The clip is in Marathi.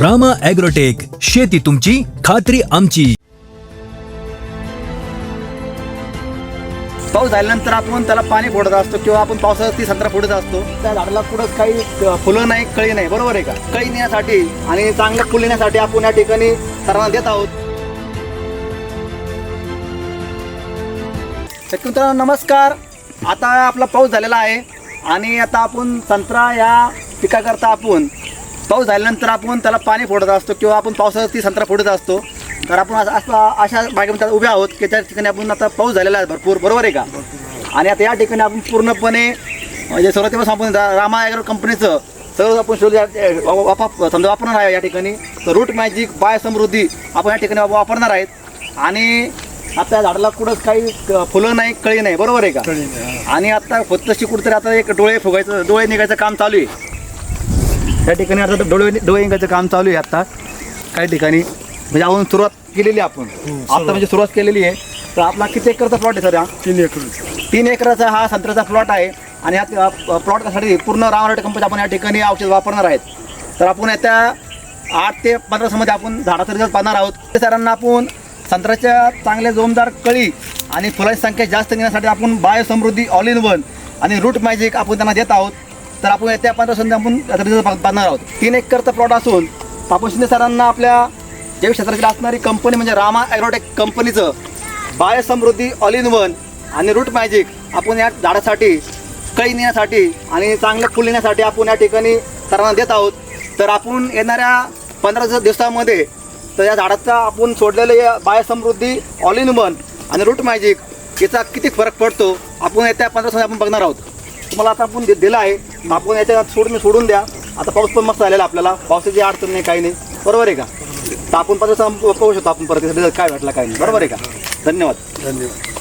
रामा ॲग्रोटेक शेती तुमची खात्री आमची. पाऊस झाल्यानंतर आपण त्याला पाणी फोडत असतो किंवा आपण पावसाळ्यात ती संत्रा फोडत असतो. त्या झाडाला कुठं काही अ, फुलं नाही कळी नाही. बरोबर आहे का? कळी नेण्यासाठी आणि चांगलं फुल येण्यासाठी आपण या ठिकाणी सर्वांना देत आहोत. तर मित्रांनो नमस्कार. आता आपला पाऊस झालेला आहे आणि आता आपण संत्रा या पिकाकरता आपण पाऊस झाल्यानंतर आपण त्याला पाणी फोडत असतो किंवा आपण पावसाळ्यात ती संत्रा फोडत असतो. तर आपण असं अशा बागेमध्ये उभे आहोत की त्या ठिकाणी आपण आता पाऊस झालेला आहे भरपूर. बरोबर आहे का? आणि आता या ठिकाणी आपण पूर्णपणे म्हणजे सुरुवातीपासून आपण रामा ॲग्रो कंपनीचं सर्व आपण वापर समजा वापरणार आहे या ठिकाणी. तर रूट मॅजिक बाय समृद्धी आपण या ठिकाणी वाप- वापरणार आहेत. आणि आता झाडाला कुठंच काही फुलं नाही कळी नाही. बरोबर आहे का? आणि आता तशी कुठंतरी आता एक डोळे फुगायचं डोळे निघायचं काम चालू आहे. त्या ठिकाणी आता डोळे डोळे निघायचं काम चालू आहे आता. काही ठिकाणी म्हणजे आपण सुरुवात केलेली आहे आपण. आता म्हणजे सुरुवात केलेली आहे. तर आपला किती एकरचा प्लॉट आहे सर हा तीन एकर. तीन एकराचा हा संत्र्याचा प्लॉट आहे. आणि ह्या प्लॉटसाठी पूर्ण रामराटे कंपनी आपण या ठिकाणी औषध वापरणार आहेत. तर आपण येत्या आठ ते पंधरा दिवसामध्ये आपण झाडाचा रिझल्ट पाहणार आहोत. सरांना आपण संत्र्याच्या चांगल्या जोमदार कळी आणि फुलाची संख्या जास्त घेण्यासाठी आपण बायोसमृद्धी ऑल इन वन आणि रूट मॅजिक आपण त्यांना देत आहोत. तर आपण येत्या पंधरा दिवसांनी आपण त्याचा रिझल्ट आहोत. तीन एकरचा प्लॉट असून आपण शिंदे सरांना आपल्या जैव क्षेत्रातील असणारी कंपनी म्हणजे रामा ॲग्रोटेक कंपनीचं बायसमृद्धी ऑल इन वन आणि रूट मॅजिक आपण या झाडासाठी कळी नेण्यासाठी आणि चांगलं फुल येण्यासाठी आपण या ठिकाणी सरांना देत आहोत. तर आपण येणाऱ्या पंधरा दिवसामध्ये तर या झाडाचा आपण सोडलेलं या बायोसमृद्धी ऑल इन वन आणि रूट मॅजिक याचा किती फरक पडतो? आपण येत्या पंधरा दिवसामध्ये आपण बघणार आहोत. तुम्हाला आता आपण दिलं आहे. आपण याच्या सोडून सोडून द्या. आता पाऊस पण मस्त झालेला आपल्याला. पावसाची अडचण नाही काही नाही. बरोबर आहे का? तर आपण परत पाहू शकतो आपण परत. काय भेटला काय नाही. बरोबर आहे का? धन्यवाद. धन्यवाद.